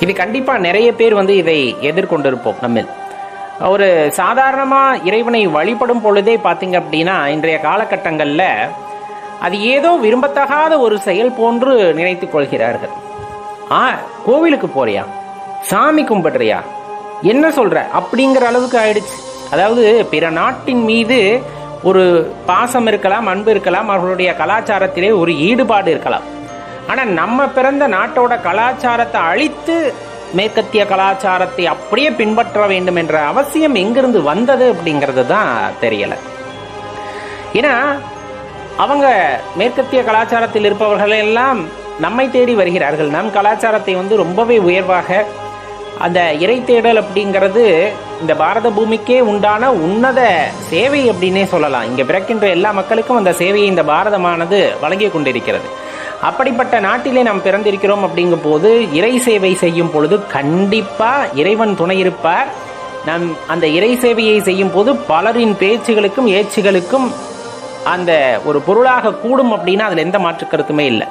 இது கண்டிப்பாக நிறைய பேர் வந்து இதை எதிர்கொண்டிருப்போம் நம்மில். ஒரு சாதாரணமாக இறைவனை வழிபடும் பொழுதே பார்த்தீங்க அப்படின்னா இன்றைய காலகட்டங்களில் அது ஏதோ விரும்பத்தகாத ஒரு செயல் போன்று நினைத்துக் கொள்கிறார்கள். ஆ கோவிலுக்கு போறியா? சாமி கும்பிடுறியா? என்ன சொல்ற? அப்படிங்கிற அளவுக்கு ஆயிடுச்சு. அதாவது பிற நாட்டின் மீது ஒரு பாசம் இருக்கலாம் அன்பு இருக்கலாம் அவர்களுடைய கலாச்சாரத்திலே ஒரு ஈடுபாடு இருக்கலாம். ஆனால் நம்ம பிறந்த நாட்டோட கலாச்சாரத்தை அழித்து மேற்கத்திய கலாச்சாரத்தை அப்படியே பின்பற்ற வேண்டும் என்ற அவசியம் எங்கிருந்து வந்தது அப்படிங்கிறது தான் தெரியலை. ஏன்னா அவங்க மேற்கத்திய கலாச்சாரத்தில் இருப்பவர்கள் எல்லாம் நம்மை தேடி வருகிறார்கள். நம் கலாச்சாரத்தை வந்து ரொம்பவே உயர்வாக அந்த இறை தேடல் அப்படிங்கிறது இந்த பாரத பூமிக்கே உண்டான உன்னத சேவை அப்படின்னே சொல்லலாம். இங்கே பிறக்கின்ற எல்லா மக்களுக்கும் அந்த சேவையை இந்த பாரதமானது வழங்கி கொண்டிருக்கிறது. அப்படிப்பட்ட நாட்டிலே நாம் பிறந்திருக்கிறோம் அப்படிங்கும் போது இறை சேவை செய்யும் பொழுது கண்டிப்பாக இறைவன் துணை இருப்பார். நம் அந்த இறை சேவையை செய்யும் போது பலரின் பேச்சுகளுக்கும் ஏச்சுகளுக்கும் அந்த ஒரு பொருளாக கூடும் அப்படின்னா அதில் எந்த மாற்று கருத்துமே இல்லை.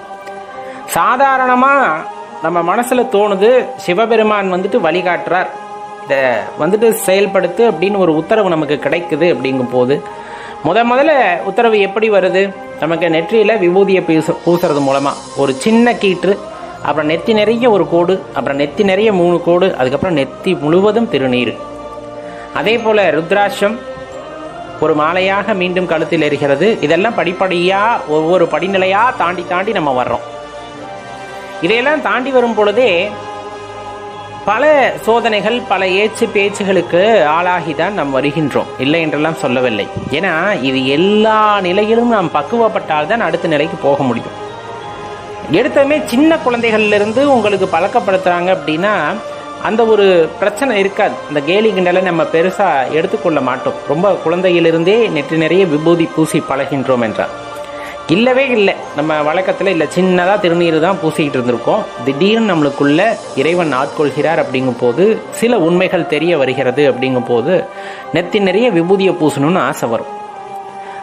சாதாரணமாக நம்ம மனசில் தோணுது சிவபெருமான் வந்துட்டு வழிகாட்டுறார். இதை வந்துட்டு செயல்படுத்து அப்படின்னு ஒரு உத்தரவு நமக்கு கிடைக்குது அப்படிங்கும் போது முத முதல்ல உத்தரவு எப்படி வருது? நமக்கு நெற்றியில் விபூதியை பூச பூசுறது மூலமாக ஒரு சின்ன கீற்று அப்புறம் நெத்தி நிறைய ஒரு கோடு அப்புறம் நெத்தி நிறைய மூணு கோடு அதுக்கப்புறம் நெத்தி முழுவதும் திருநீர். அதே போல் ருத்ராட்சம் ஒரு மாலையாக மீண்டும் கழுத்தில் எரிகிறது. இதெல்லாம் படிப்படியாக ஒவ்வொரு படிநிலையாக தாண்டி தாண்டி நம்ம வர்றோம். இதையெல்லாம் தாண்டி வரும் பொழுதே பல சோதனைகள் பல ஏச்சு பேச்சுகளுக்கு ஆளாகி தான் நாம் வருகின்றோம். இல்லை என்றெல்லாம் சொல்லவில்லை. ஏன்னா இது எல்லா நிலையிலும் நாம் பக்குவப்பட்டால் தான் அடுத்த நிலைக்கு போக முடியும். எடுத்தமே சின்ன குழந்தைகள்லேருந்து உங்களுக்கு பழக்கப்படுத்துகிறாங்க அப்படின்னா அந்த ஒரு பிரச்சனை இருக்காது. இந்த கேலி கிண்டலை நம்ம பெருசாக எடுத்துக்கொள்ள மாட்டோம். ரொம்ப குழந்தையிலிருந்தே நெற்றி நிறைய விபூதி பூசி பழகின்றோம் என்றார் இல்லவே இல்லை. நம்ம வழக்கத்தில் இல்லை சின்னதாக திருநீர் தான் பூசிக்கிட்டு இருந்திருக்கோம். திடீர்னு நம்மளுக்குள்ள இறைவன் ஆட்கொள்கிறார் அப்படிங்கும் போது சில உண்மைகள் தெரிய வருகிறது அப்படிங்கும் போது நெத்தி நிறைய விபூதியை பூசணும்னு ஆசை வரும்.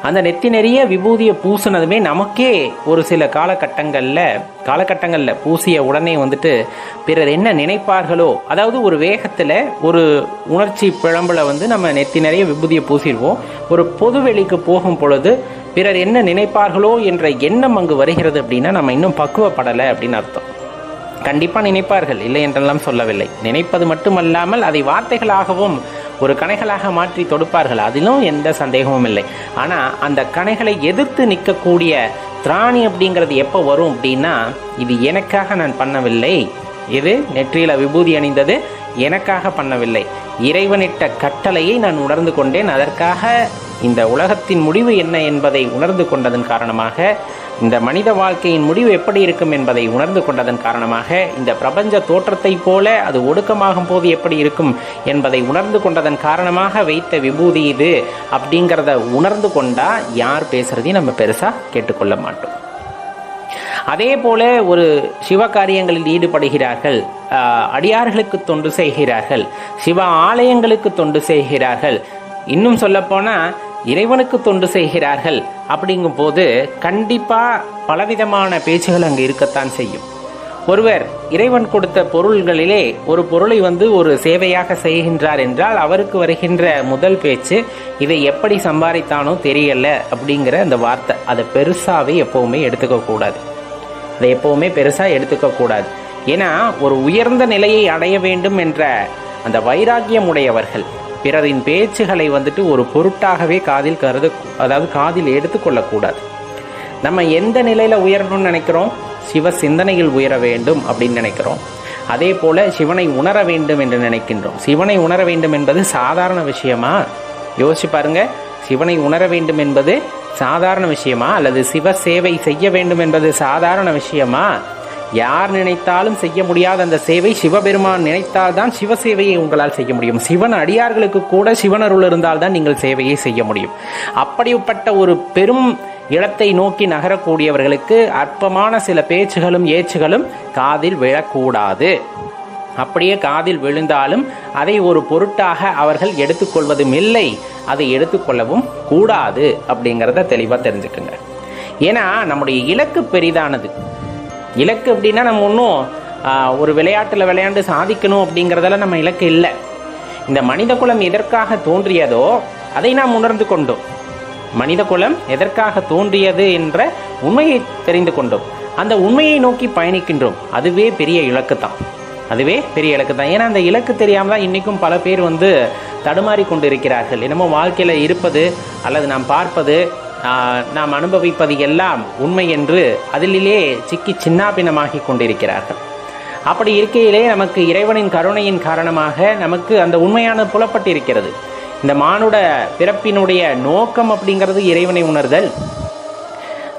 அந்த நெத்தி நிறைய விபூதியை பூசினதுமே நமக்கே ஒரு சில காலகட்டங்களில் காலகட்டங்களில் பூசிய உடனே வந்துட்டு பிறர் என்ன நினைப்பார்களோ அதாவது ஒரு வேகத்தில் ஒரு உணர்ச்சி பிழம்புல வந்து நம்ம நெத்தி நிறைய விபூதியை பூசிடுவோம். ஒரு பொது வெளிக்கு போகும் பொழுது பிறர் என்ன நினைப்பார்களோ என்ற எண்ணம் அங்கு வருகிறது அப்படின்னா நம்ம இன்னும் பக்குவப்படலை அப்படின்னு அர்த்தம். கண்டிப்பாக நினைப்பார்கள் இல்லை என்றெல்லாம் சொல்லவில்லை. நினைப்பது மட்டுமல்லாமல் அதை வார்த்தைகளாகவும் ஒரு கணைகளாக மாற்றி தொடுப்பார்கள். அதிலும் எந்த சந்தேகமும் இல்லை. ஆனால் அந்த கணைகளை எதிர்த்து நிற்கக்கூடிய திராணி அப்படிங்கிறது எப்போ வரும் அப்படின்னா இது எனக்காக நான் பண்ணவில்லை. இது நெற்றியில் விபூதி அணிந்தது எனக்காக பண்ணவில்லை. இறைவனிட்ட கட்டளையை நான் உணர்ந்து கொண்டேன் அதற்காக இந்த உலகத்தின் முடிவு என்ன என்பதை உணர்ந்து கொண்டதன் காரணமாக இந்த மனித வாழ்க்கையின் முடிவு எப்படி இருக்கும் என்பதை உணர்ந்து கொண்டதன் காரணமாக இந்த பிரபஞ்ச தோற்றத்தை போல அது ஒடுக்கமாகும் போது எப்படி இருக்கும் என்பதை உணர்ந்து கொண்டதன் காரணமாக வைத்த விபூதி இது அப்படிங்கிறத உணர்ந்து கொண்டா யார் பேசுறதையும் நம்ம பெருசா கேட்டுக்கொள்ள மாட்டோம். அதே போல ஒரு சிவ காரியங்களில் ஈடுபடுகிறார்கள் அடியார்களுக்கு தொண்டு செய்கிறார்கள் சிவ ஆலயங்களுக்கு தொண்டு செய்கிறார்கள். இன்னும் சொல்லப்போனால் இறைவனுக்கு தொண்டு செய்கிறார்கள் அப்படிங்கும் போது கண்டிப்பா பலவிதமான பேச்சுகள் அங்கு இருக்கத்தான் செய்யும். ஒருவர் இறைவன் கொடுத்த பொருள்களிலே ஒரு பொருளை வந்து ஒரு சேவையாக செய்கின்றார் என்றால் அவருக்கு வருகின்ற முதல் பேச்சு இதை எப்படி சம்பாதித்தானோ தெரியல அப்படிங்கிற அந்த வார்த்தை. அதை பெருசாகவே எப்பவுமே எடுத்துக்கக்கூடாது அதை எப்பவுமே பெருசாக எடுத்துக்கக்கூடாது ஏன்னா ஒரு உயர்ந்த நிலையை அடைய வேண்டும் என்ற அந்த வைராக்கியம் உடையவர்கள் பிறரின் பேச்சுகளை வந்துட்டு ஒரு பொருட்டாகவே காதில் கருத அதாவது காதில் எடுத்துக்கொள்ளக்கூடாது நம்ம எந்த நிலையில் உயரணும்னு நினைக்கிறோம்? சிவ சிந்தனையில் உயர வேண்டும் அப்படின்னு நினைக்கிறோம். அதே போல் சிவனை உணர வேண்டும் என்று நினைக்கின்றோம். சிவனை உணர வேண்டும் என்பது சாதாரண விஷயமா? யோசிச்சு பாருங்க. சிவனை உணர வேண்டும் என்பது சாதாரண விஷயமா? அல்லது சிவ சேவை செய்ய வேண்டும் என்பது சாதாரண விஷயமா? யார் நினைத்தாலும் செய்ய முடியாத அந்த சேவை சிவபெருமான் நினைத்தால்தான் சிவ சேவையை உங்களால் செய்ய முடியும். சிவன் அடியார்களுக்கு கூட சிவனருள் இருந்தால்தான் நீங்கள் சேவையை செய்ய முடியும். அப்படிப்பட்ட ஒரு பெரும் இடத்தை நோக்கி நகரக்கூடியவர்களுக்கு அற்பமான சில பேச்சுகளும் ஏச்சுகளும் காதில் விழக்கூடாது. அப்படியே காதில் விழுந்தாலும் அதை ஒரு பொருட்டாக அவர்கள் எடுத்துக்கொள்வதும் இல்லை. அதை எடுத்துக்கொள்ளவும் கூடாது அப்படிங்கிறத தெளிவாக தெரிஞ்சுக்குங்க. ஏன்னா நம்முடைய இலக்கு பெரிதானது. இலக்கு அப்படின்னா நம்ம ஒன்றும் ஒரு விளையாட்டில் விளையாண்டு சாதிக்கணும் அப்படிங்கிறதெல்லாம் நம்ம இலக்கு இல்லை. இந்த மனித குலம் எதற்காக தோன்றியதோ அதை நாம் உணர்ந்து கொண்டோம். மனித குலம் எதற்காக தோன்றியது என்ற உண்மையை தெரிந்து கொண்டோம். அந்த உண்மையை நோக்கி பயணிக்கின்றோம். அதுவே பெரிய இலக்கு தான். அதுவே பெரிய இலக்கு தான். ஏன்னா அந்த இலக்கு தெரியாமல் தான் இன்றைக்கும் பல பேர் வந்து தடுமாறி கொண்டு இருக்கிறார்கள் என்னமோ வாழ்க்கையில் இருப்பது அல்லது நாம் பார்ப்பது நாம் அனுபவிப்பது எல்லாம் உண்மை என்று அதிலே சிக்கி சின்னாபின்னமாகி கொண்டிருக்கிறார்கள். அப்படி இருக்கையிலே நமக்கு இறைவனின் கருணையின் காரணமாக நமக்கு அந்த உண்மையான புலப்பட்டிருக்கிறது. இந்த மானுட பிறப்பினுடைய நோக்கம் அப்படிங்கிறது இறைவனை உணர்தல்.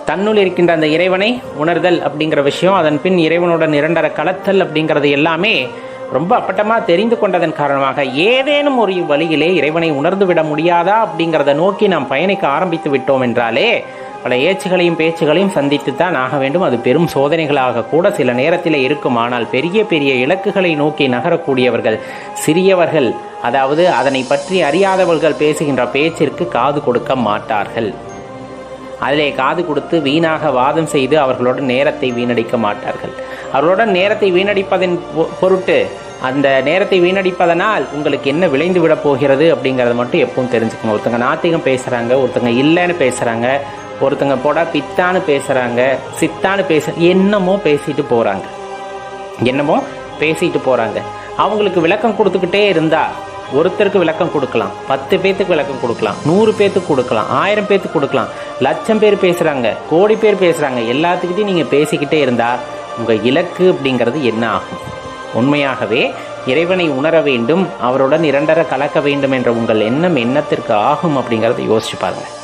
தன்னுள் இருக்கின்ற அந்த இறைவனை உணர்தல் அப்படிங்கிற விஷயம் அதன் பின் இறைவனுடன் இரண்டர கலத்தல் அப்படிங்கிறது எல்லாமே ரொம்ப அப்பட்டமாக தெரிந்து கொண்டதன் காரணமாக ஏதேனும் ஒரு வழியிலே இறைவனை உணர்ந்து விட முடியாதா அப்படிங்கிறத நோக்கி நாம் பயணிக்க ஆரம்பித்து விட்டோம் என்றாலே பல ஏச்சுகளையும் பேச்சுகளையும் சந்தித்துத்தான் ஆக வேண்டும். அது பெரும் சோதனைகளாக கூட சில நேரத்தில் இருக்கும். ஆனால் பெரிய பெரிய இலக்குகளை நோக்கி நகரக்கூடியவர்கள் சிறியவர்கள் அதாவது அதனை பற்றி அறியாதவர்கள் பேசுகின்ற பேச்சிற்கு காது கொடுக்க மாட்டார்கள். அதிலே காது கொடுத்து வீணாக வாதம் செய்து அவர்களோட நேரத்தை வீணடிக்க மாட்டார்கள். அவர்களுடன் நேரத்தை வீணடிப்பதன் பொ- பொருட்டு அந்த நேரத்தை வீணடிப்பதனால் உங்களுக்கு என்ன விளைந்து விட போகிறது அப்படிங்கிறத மட்டும் எப்பவும் தெரிஞ்சுக்கணும். ஒருத்தங்க நாத்திகம் பேசுகிறாங்க ஒருத்தங்க இல்லைன்னு பேசுகிறாங்க ஒருத்தங்க போடா பித்தான்னு பேசுகிறாங்க சித்தான்னு பேச என்னமோ பேசிட்டு போகிறாங்க என்னமோ பேசிட்டு போகிறாங்க அவங்களுக்கு விளக்கம் கொடுத்துக்கிட்டே இருந்தால் ஒருத்தருக்கு விளக்கம் கொடுக்கலாம் பத்து பேத்துக்கு விளக்கம் கொடுக்கலாம் நூறு பேத்துக்கு கொடுக்கலாம் ஆயிரம் பேத்துக்கு கொடுக்கலாம். லட்சம் பேர் பேசுகிறாங்க கோடி பேர் பேசுகிறாங்க எல்லாத்துக்கிட்டையும் நீங்கள் பேசிக்கிட்டே இருந்தால் உங்கள் இலக்கு அப்படிங்கிறது என்ன ஆகும்? உண்மையாகவே இறைவனை உணர வேண்டும் அவருடன் இரண்டர கலக்க வேண்டும் என்ற உங்கள் எண்ணம் எண்ணத்திற்கு ஆகும் அப்படிங்கிறத யோசிச்சு பாருங்கள்